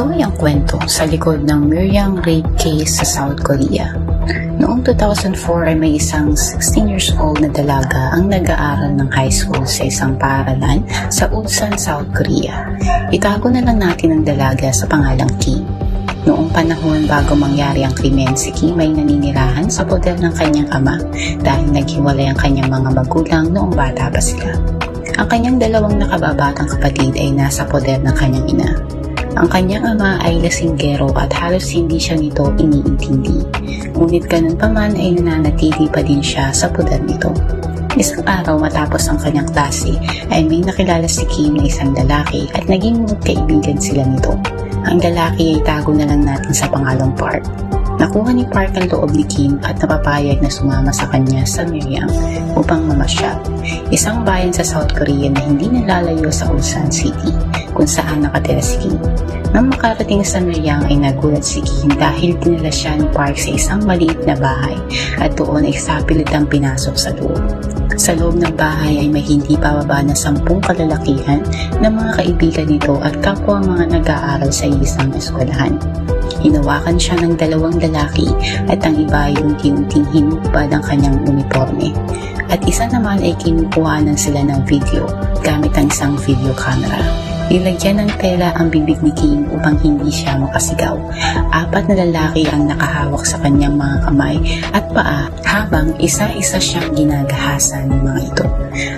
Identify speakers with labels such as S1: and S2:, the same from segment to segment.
S1: Ito ay ang kwento sa likod ng Miryang rape case sa South Korea. Noong 2004 ay may isang 16 years old na dalaga ang nag-aaral ng high school sa isang paaralan sa Ulsan, South Korea. Itago na lang natin ang dalaga sa pangalang Kim. Noong panahon bago mangyari ang krimen, si Kim ay naninirahan sa poder ng kanyang ama dahil naghiwalay ang kanyang mga magulang noong bata pa sila. Ang kanyang dalawang nakababatang kapatid ay nasa poder ng kanyang ina. Ang kanyang ama ay lasinggero at halos hindi siya nito iniintindi. Ngunit ganun pa man ay nananatili pa din siya sa poder nito. Isang araw matapos ang kanyang klase ay may nakilala si Kim na isang lalaki at naging magkaibigan sila nito. Ang lalaki ay tago na lang natin sa pangalong Park. Nakuha ni Park ang loob ni Kim at napapayag na sumama sa kanya sa Miriam upang mamasyal. Isang bayan sa South Korea na hindi nalalayo sa Ulsan City kung saan nakatira si Kim. Nang makarating sa Miriam ay nagulat si Kim dahil dinala siya ni Park sa isang maliit na bahay at doon ay sapilitang pinasok sa loob. Sa loob ng bahay ay may hindi pababa na sampung kalalakihan na mga kaibigan nito at kapwa mga nag-aaral sa isang eskwelahan. Hinawakan siya ng dalawang lalaki at ang iba ay unti-unting hinubad ang kanyang uniforme. At isa naman ay kinukuhanan sila ng video gamit ang isang video camera. Nilagyan ng tela ang bibig ni Kim upang hindi siya makasigaw. Apat na lalaki ang nakahawak sa kanyang mga kamay at paa habang isa-isa siyang ginagahasan ng mga ito.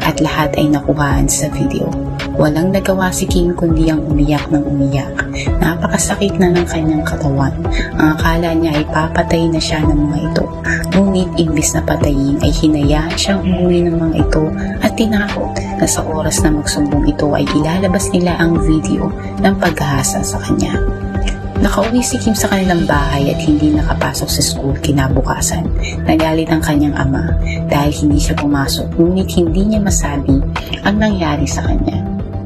S1: At lahat ay nakuhaan sa video. Walang nagawa si Kim kundi ang umiyak ng umiyak. Napakasakit na ng kanyang katawan. Ang akala niya ay papatay na siya ng mga ito. Ngunit imbis na patayin ay hinayaan siyang umuwi ng mga ito at tinakot na sa oras na magsumbong ito ay ilalabas nila ang video ng paghahasa sa kanya. Nakauwi si Kim sa kanilang bahay at hindi nakapasok sa school kinabukasan. Nagalit ang kanyang ama dahil hindi siya pumasok ngunit hindi niya masabi ang nangyari sa kanya.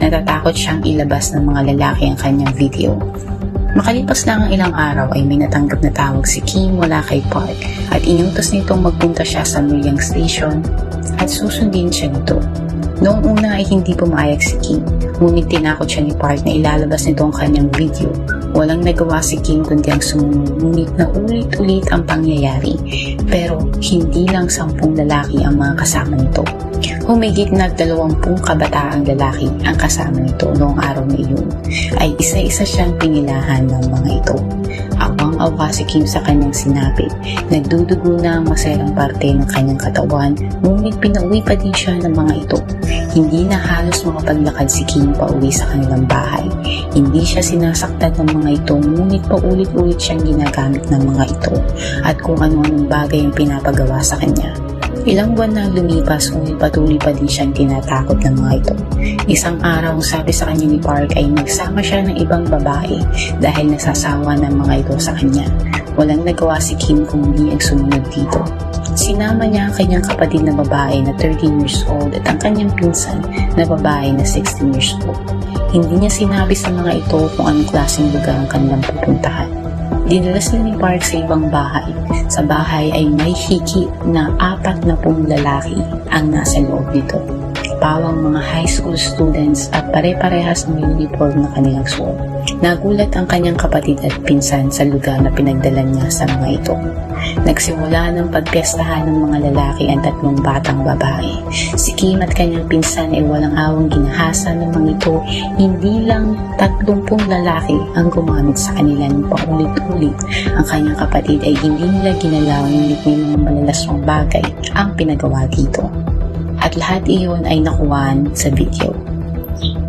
S1: Natatakot siyang ilabas ng mga lalaki ang kanyang video. Makalipas lang ang ilang araw ay may natanggap na tawag si Kim mula kay Park at inutos nitong magpunta siya sa Muyang Station at susundin siya nito. Noong una ay hindi pumayag si Kim, ngunit tinakot siya ni Park na ilalabas nito ang kanyang video. Walang nagawa si Kim kundi ang sumunod, ngunit na ulit-ulit ang pangyayari. Pero hindi lang sampung lalaki ang mga kasama nito. Humigit na dalawampung kabataang lalaki ang kasama nito noong araw na iyon ay isa-isa siyang pinilahan ng mga ito. Awang-awa si Kim sa kanyang sinapit. Nagdudugo na ang maserang parte ng kanyang katawan ngunit pinauwi pa din siya ng mga ito. Hindi na halos makapaglakad si Kim pauwi sa kanilang bahay. Hindi siya sinasaktan ng mga ito ngunit paulit-ulit siyang ginagamit ng mga ito at kung ano-anong bagay ang pinapagawa sa kanya. Ilang buwan na lumipas ngunit patuloy pa din siyang tinatakot ng mga ito. Isang araw, sabi sa kanya ni Park ay nagsama siya ng ibang babae dahil nasasawa ng mga ito sa kanya. Walang nagawa si Kim kung hindi ang sumunod dito. Sinama niya ang kanyang kapatid na babae na 13 years old at ang kanyang pinsan na babae na 16 years old. Hindi niya sinabi sa mga ito kung anong klaseng lugar ang kanilang pupuntahan. Dinala sila ni Park sa ibang bahay. Sa bahay ay may higit na apat na pong lalaki ang nasa loob nito. Pawang mga high school students at pare-parehas ng uniform na kanilang suot. Nagulat ang kanyang kapatid at pinsan sa lugar na pinagdala niya sa mga ito. Nagsimula ng pagpiestahan ng mga lalaki ang tatlong batang babae. Si Kim at kanyang pinsan ay walang awang ginahasa ng mga ito. Hindi lang tatlumpung lalaki ang gumamit sa kanila ng paulit-ulit. Ang kanyang kapatid ay hindi nila ginalaw ngunit may mga malalaswang bagay ang pinagawa dito. At lahat iyon ay nakuhaan sa video.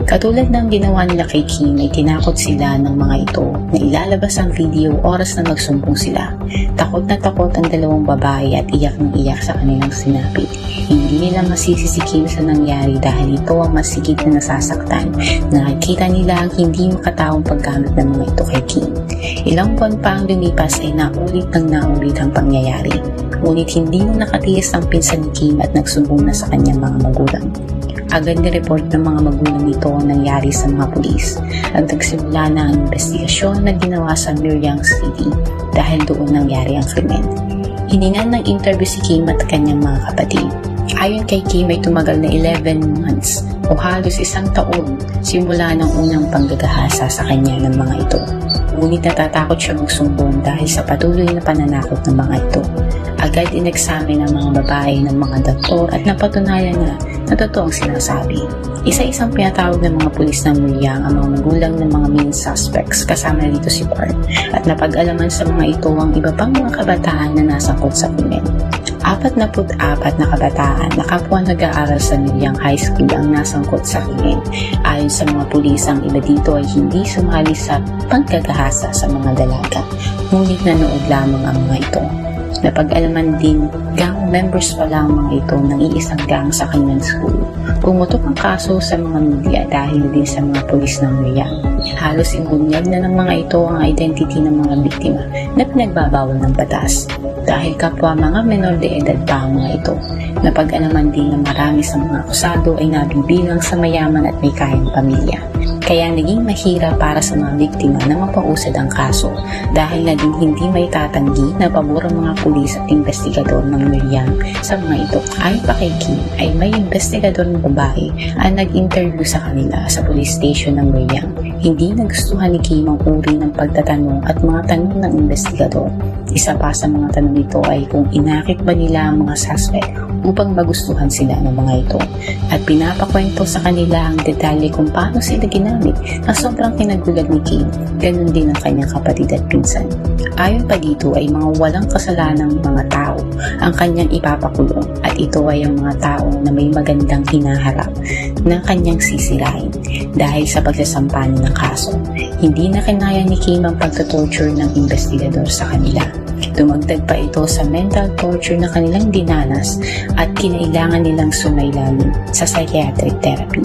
S1: Katulad ng ginawa nila kay Kim ay tinakot sila ng mga ito na ilalabas ang video oras na magsumbong sila. Takot na takot ang dalawang babae at iyak ng iyak sa kanilang sinapit. Hindi nila masisi si Kim sa nangyari dahil ito ang masigit na nasasaktan. Nakikita nila ang hindi makataong paggamit ng mga ito kay Kim. Ilang buwan pa ang lumipas ay naulit ng naulit ang pangyayari. Ngunit hindi na nakatiis ang pinsan ni Kim at nagsumbong na sa kanyang mga magulang. Agad ni-report ng mga magulang nito ang nangyari sa mga pulis nagsimula na ang investigasyon na ginawa sa Miryang City dahil doon nangyari ang krimen. Hiningan ng interview si Kim at kanyang mga kapatid. Ayon kay Kim ay tumagal na 11 months o halos isang taon simula ng unang panggagahasa sa kanya ng mga ito. Ngunit natatakot siya magsumbong dahil sa patuloy na pananakot ng mga ito. Agad ineksamin ng mga babae ng mga doktor at napatunayan na na totoo ang sinasabi. Isa-isang pinatawag ng mga pulis ng Muyang ang mga magulang ng mga main suspects kasama dito si Bart at napag-alaman sa mga ito ang iba pang mga kabataan na nasangkot sa krimen. Apat na apat na kabataan na kapwa nag-aaral sa Muyang High School ang nasangkot sa krimen. Ayon sa mga pulis, ang iba dito ay hindi sumali sa pagkagahasa sa mga dalaga, ngunit nanood lamang ang mga ito. Napag-alaman din gang members pala ang mga ito ng iisang gang sa kanyang school. Pumutok ang kaso sa mga media dahil din sa mga pulis ng Muyang. Halos ibunyag na ng mga ito ang identity ng mga biktima na pinagbabawal ng batas. Dahil kapwa mga menor de edad pa ang mga ito. Napag-alaman din na marami sa mga akusado ay nabibilang sa mayaman at may kayang pamilya. Kaya naging mahirap para sa mga biktima na mapausad ang kaso dahil na din hindi may tatanggi na pabor ang mga pulis at investigador ng Miriam sa mga ito. Ayon pa kay Kim ay may investigador ng babae ang nag-interview sa kanila sa police station ng Miriam. Hindi nagustuhan ni Kim ang uri ng pagtatanong at mga tanong ng investigador. Isa pa sa mga tanong ito ay kung inakit ba nila ang mga suspect upang magustuhan sila ng mga ito at pinapakwento sa kanila ang detalye kung paano sila ginamit na sobrang kinagulat ni Kim. Ganon din ang kanyang kapatid at pinsan. Ayon pa dito ay mga walang kasalanang mga tao ang kanyang ipapakulong at ito ay ang mga tao na may magandang hinaharap na kanyang sisirain dahil sa pagsasampahan ng kaso. Hindi na kinaya ni Kim ang pagtotorture ng investigador sa kanila. Dumagdag pa ito sa mental torture na kanilang dinanas at kinailangan nilang sumailalim sa psychiatric therapy.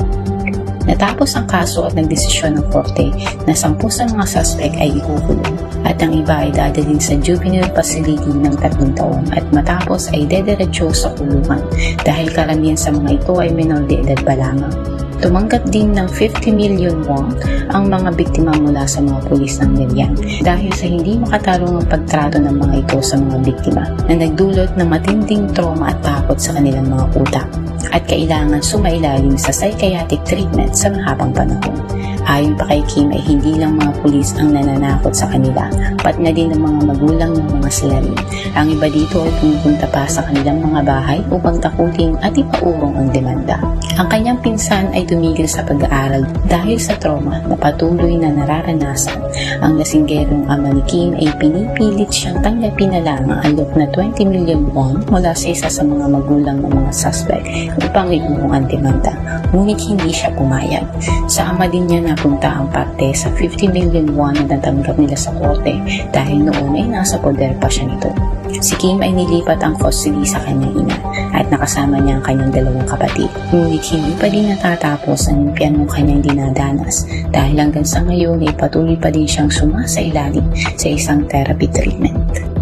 S1: Natapos ang kaso at nagdesisyon ng korte na sampu sa mga suspect ay ikukulong at ang iba ay dadalhin sa juvenile facility ng tatlong taon at matapos ay dederecho sa kulungan dahil karamihan sa mga ito ay menor de edad pa lamang. Tumanggap din ng 50 million won ang mga biktima mula sa mga pulis ng Miriam dahil sa hindi makatarungang pagtrato ng mga ito sa mga biktima na nagdulot ng matinding trauma at takot sa kanilang mga utak at kailangan sumailalim sa psychiatric treatment sa mahabang panahon. Ayon pa kay Kim ay hindi lang mga pulis ang nananakot sa kanila, pat na din ng mga magulang ng mga salarin. Ang iba dito ay pumupunta pa sa kanilang mga bahay upang takutin at ipaurong ang demanda. Ang kanyang pinsan ay tumigil sa pag-aaral dahil sa trauma na patuloy na nararanasan. Ang lasinggerong ama ni Kim ay pinipilit siyang tanggapin na lang ang alok na 20 million won mula sa isa sa mga magulang ng mga suspect upang iurong ang demanda. Ngunit hindi siya pumayag. Sa ama din niya napunta ang parte sa 50 million won na natanggap nila sa korte dahil noon ay nasa poder pa siya nito. Si Kim ay nilipat ang custody sa kanyang ina at nakasama niya ang kanyang dalawang kapatid. Ngunit hindi pa din natatapos ang impyernong kanyang dinadanas dahil hanggang sa ngayon ay patuloy pa din siyang sumasailalim sa isang therapy treatment.